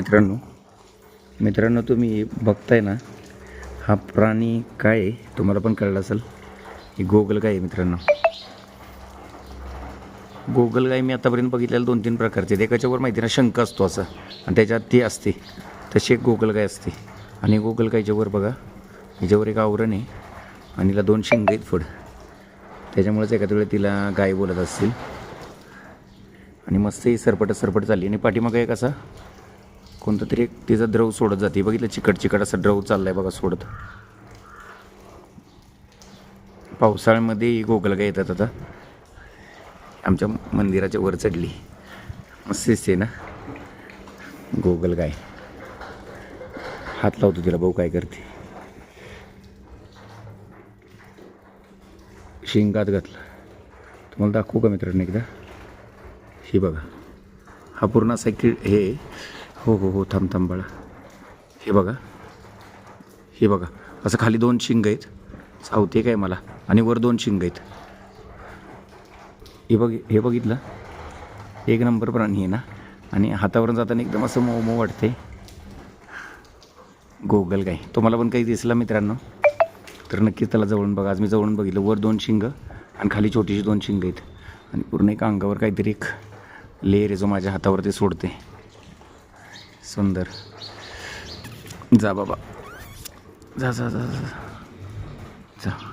मित्रांनो मित्रांनो तुम्ही बघताय ना हा प्राणी काय आहे? तुम्हाला पण कळलं असेल. ही गोगल काय आहे मित्रांनो. गोगल गाय मी आतापर्यंत बघितलेलं दोन तीन प्रकारचे आहेत. एकाच्यावर माहिती ना शंख असतो असा. आणि त्याच्यात ती असते. तशी एक गोगल गाय असते. आणि गोगल गायच्यावर बघा हिच्यावर एक आवरण आहे. आणि हिला दोन शिंग आहेत फड त्याच्यामुळेच एखाद्या वेळेला तिला गाय बोलत असतील. आणि मस्त ही सरपट सरपट चालली. आणि पाठीमागं एक असा कोणतं तरी एक तिचा द्रव सोडत जाते. बघितलं चिकट चिकट असा द्रव चाललाय बघा सोडत. पावसाळ्यामध्ये गोगलगाय येतात आता. आमच्या मंदिराच्या वर चढली. मस्त दिसते ना. गोगलगाय हात लावतो तिला भाऊ काय करते. शिंगात घातलं. तुम्हाला दाखवू का मित्रांनो एकदा? ही बघा. हा पूर्ण असा की हे हो हो हो थांब थांब बाळा. हे बघा. हे बघा. असं खाली दोन शिंग आहेत. सावते काय मला? आणि वर दोन शिंग आहेत. हे बघ हे बघितलं? एक नंबर प्राणी आहे ना? आणि हातावरून जाताना एकदम असं मऊ मऊ वाटते गोगल काय तुम्हाला पण काही दिसला मित्रांनो? तर नक्कीच त्याला जवळून बघा. आज मी जवळून बघितलं. वर दोन शिंग आणि खाली छोटीशी दोन शिंग आहेत. आणि पूर्ण एका अंगावर काहीतरी एक लेअर आहे जो माझ्या हातावरती सोडते सुंदर. जा बाबा. जा जा जा जा जा.